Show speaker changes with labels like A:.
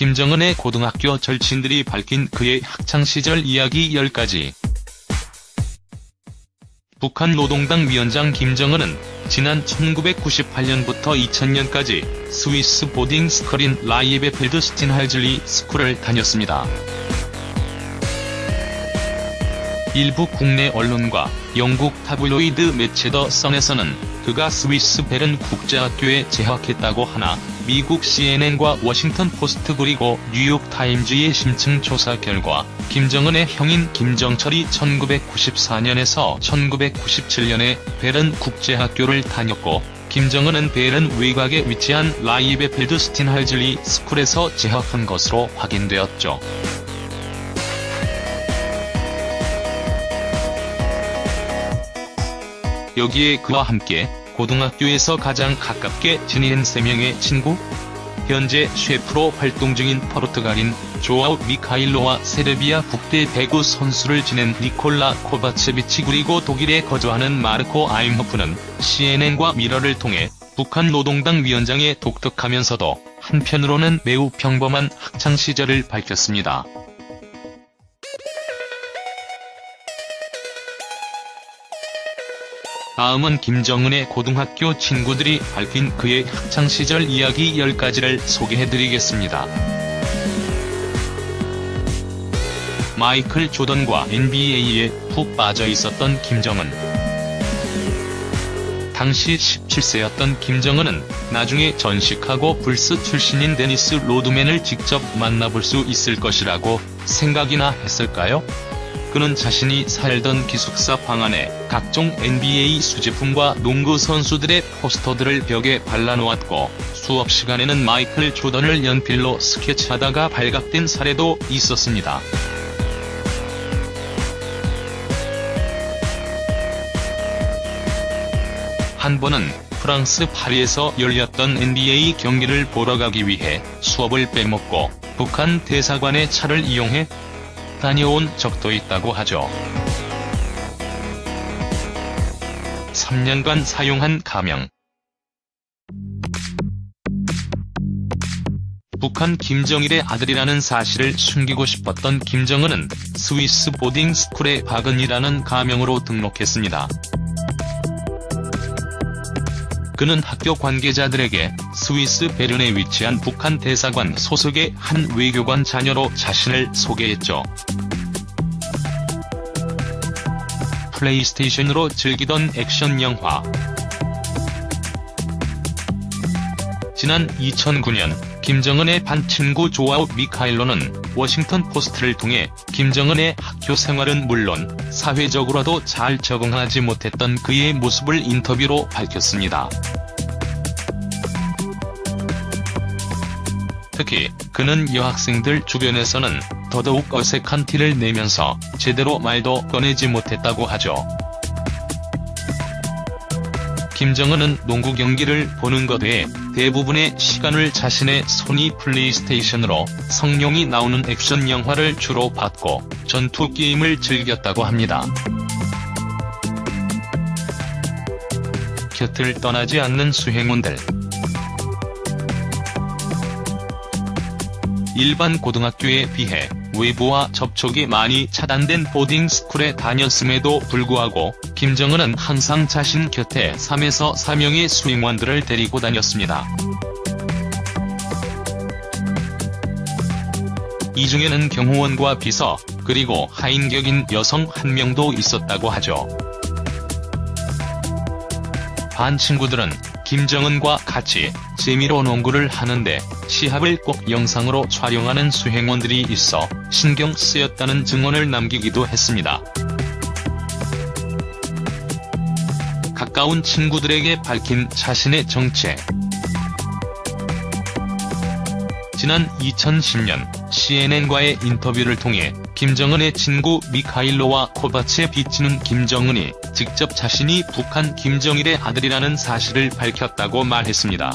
A: 김정은의 고등학교 절친들이 밝힌 그의 학창시절 이야기 10가지. 북한 노동당 위원장 김정은은 지난 1998년부터 2000년까지 스위스 보딩 스컬인 라이에베필드 스틴할즐리 스쿨을 다녔습니다. 일부 국내 언론과 영국 타블로이드 매체 더 선에서는 그가 스위스 베른 국제학교에 재학했다고 하나 미국 CNN과 워싱턴 포스트 그리고 뉴욕 타임즈의 심층 조사 결과 김정은의 형인 김정철이 1994년에서 1997년에 베른 국제학교를 다녔고 김정은은 베른 외곽에 위치한 라이베필드 스틴할즐리 스쿨에서 재학한 것으로 확인되었죠. 여기에 그와 함께 고등학교에서 가장 가깝게 지낸 3명의 친구? 현재 셰프로 활동 중인 포르투갈인 조아우 미카일로와 세르비아 국대 배구 선수를 지낸 니콜라 코바체비치 그리고 독일에 거주하는 마르코 아임호프는 CNN과 미러를 통해 북한 노동당 위원장의 독특하면서도 한편으로는 매우 평범한 학창시절을 밝혔습니다. 다음은 김정은의 고등학교 친구들이 밝힌 그의 학창시절 이야기 10가지를 소개해드리겠습니다. 마이클 조던과 NBA에 푹 빠져 있었던 김정은. 당시 17세였던 김정은은 나중에 전식하고 불스 출신인 데니스 로드맨을 직접 만나볼 수 있을 것이라고 생각이나 했을까요? 그는 자신이 살던 기숙사 방 안에 각종 NBA 수제품과 농구 선수들의 포스터들을 벽에 발라놓았고 수업 시간에는 마이클 조던을 연필로 스케치하다가 발각된 사례도 있었습니다. 한 번은 프랑스 파리에서 열렸던 NBA 경기를 보러 가기 위해 수업을 빼먹고 북한 대사관의 차를 이용해 다녀온 적도 있다고 하죠. 3년간 사용한 가명 북한 김정일의 아들이라는 사실을 숨기고 싶었던 김정은은 스위스 보딩 스쿨의 박은이라는 가명으로 등록했습니다. 그는 학교 관계자들에게 스위스 베른에 위치한 북한 대사관 소속의 한 외교관 자녀로 자신을 소개했죠. 플레이스테이션으로 즐기던 액션 영화 지난 2009년 김정은의 반 친구 조아우 미카일로는 워싱턴 포스트를 통해 김정은의 학교 생활은 물론 사회적으로도 잘 적응하지 못했던 그의 모습을 인터뷰로 밝혔습니다. 특히 그는 여학생들 주변에서는 더더욱 어색한 티를 내면서 제대로 말도 꺼내지 못했다고 하죠. 김정은은 농구 경기를 보는 것 외에 대부분의 시간을 자신의 소니 플레이스테이션으로 성룡이 나오는 액션 영화를 주로 봤고 전투 게임을 즐겼다고 합니다. 곁을 떠나지 않는 수행원들 일반 고등학교에 비해 외부와 접촉이 많이 차단된 보딩스쿨에 다녔음에도 불구하고 김정은은 항상 자신 곁에 3에서 4명의 수행원들을 데리고 다녔습니다. 이 중에는 경호원과 비서, 그리고 하인격인 여성 한 명도 있었다고 하죠. 반 친구들은 김정은과 같이 재미로 농구를 하는데 시합을 꼭 영상으로 촬영하는 수행원들이 있어 신경 쓰였다는 증언을 남기기도 했습니다. 가까운 친구들에게 밝힌 자신의 정체. 지난 2010년 CNN과의 인터뷰를 통해 김정은의 친구 미카일로와 코바체 비치는 김정은이 직접 자신이 북한 김정일의 아들이라는 사실을 밝혔다고 말했습니다.